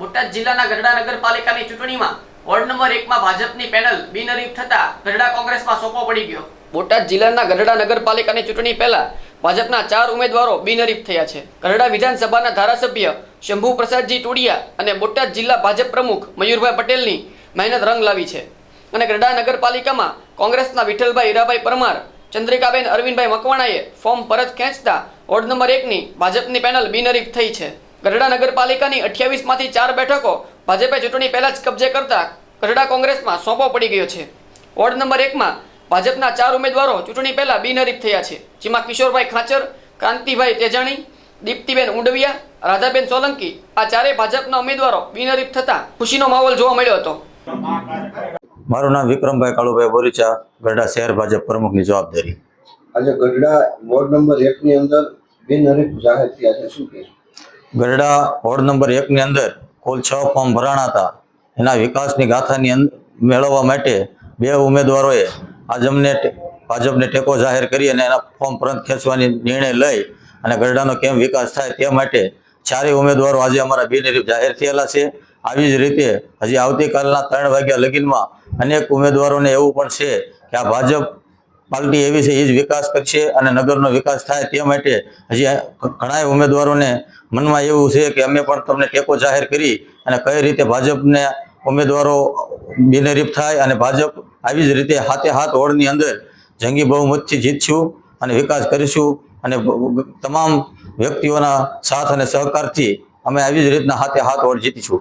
બોટાદ જિલ્લાના ગઢડા નગરપાલિકાની ચૂંટણીમાં વોર્ડ નંબર એકમાં ભાજપની પેનલ બિનહરીફ થતા ગઢડા કોંગ્રેસમાં સોંપો પડી ગયો. બોટાદ જિલ્લાના ગઢડા નગરપાલિકાની ચૂંટણી પહેલા ભાજપના ચાર ઉમેદવારો બિનહરીફ થયા છે. ગઢડા વિધાનસભાના ધારાસભ્ય શંભુ પ્રસાદજી ટોડિયા અને બોટાદ જિલ્લા ભાજપ પ્રમુખ મયુરભાઈ પટેલની મહેનત રંગ લાવી છે. અને ગઢડા નગરપાલિકામાં કોંગ્રેસના વિઠ્ઠલભાઈ હીરાભાઈ પરમાર, ચંદ્રિકાબેન અરવિંદભાઈ મકવાણાએ ફોર્મ પરત ખેંચતા વોર્ડ નંબર એકની ભાજપની પેનલ બિનહરીફ થઈ છે. ગઢડા નગરપાલિકાની અઠ્યાવીસમાંથી ચાર બેઠકો ભાજપે ચૂંટણી પહેલા જ કબજે કરતા ગઢડા કોંગ્રેસમાં સોંપો પડી ગયો છે. વોર્ડ નંબર એકમાં ભાજપના ચાર ઉમેદવારો ચૂંટણી પહેલા બિનહરીફ થયા છે. જેમાં કિશોરભાઈ ખાચર ક્રાંતિભાઈ તેજાણી દીપ્તિબેન ઉંડવિયા રાધાબેન સોલંકી આ ચારેય ભાજપના ઉમેદવારો બિનહરીફ થતા ખુશીનો માહોલ જોવા મળ્યો હતો. મારું નામ વિક્રમભાઈ કાળુભાઈ બોરીચા ગઢડા શહેર ભાજપ પ્રમુખની જવાબદારી. આજે ગઢડા વોર્ડ નંબર એકની અંદર બિનહરીફ જાહેર થયા છે. શું કહેશો? ગઢડા વોર્ડ નંબર એકની અંદર કુલ છ ફોર્મ ભરાણા હતા. એના વિકાસની ગાથાની મેળવવા માટે બે ઉમેદવારોએ આજ અમને ભાજપને ટેકો જાહેર કરી અને એના ફોર્મ પરત ખેંચવાની નિર્ણય લઈ અને ગરડાનો કેમ વિકાસ થાય તે માટે ચારેય ઉમેદવારો આજે અમારા બિનહરીફ જાહેર થયેલા છે. આવી જ રીતે હજી આવતીકાલના ત્રણ વાગ્યા લગીનમાં અનેક ઉમેદવારોને એવું પણ છે કે આ ભાજપ પાર્ટી એવી છે, એ જ વિકાસ કરશે અને નગરનો વિકાસ થાય તે માટે હજી ઘણા ઉમેદવારોને મનમાં એવું છે કે અમે પણ તમને ટેકો જાહેર કરી અને કઈ રીતે ભાજપને ઉમેદવારો બિનરીફ થાય અને ભાજપ આવી જ રીતે હાથે હાથ ઓળની અંદર જંગી બહુમતથી જીતશું અને વિકાસ કરીશું અને તમામ વ્યક્તિઓના સાથ અને સહકારથી અમે આવી જ રીતના હાથે હાથ ઓળ જીતીશું.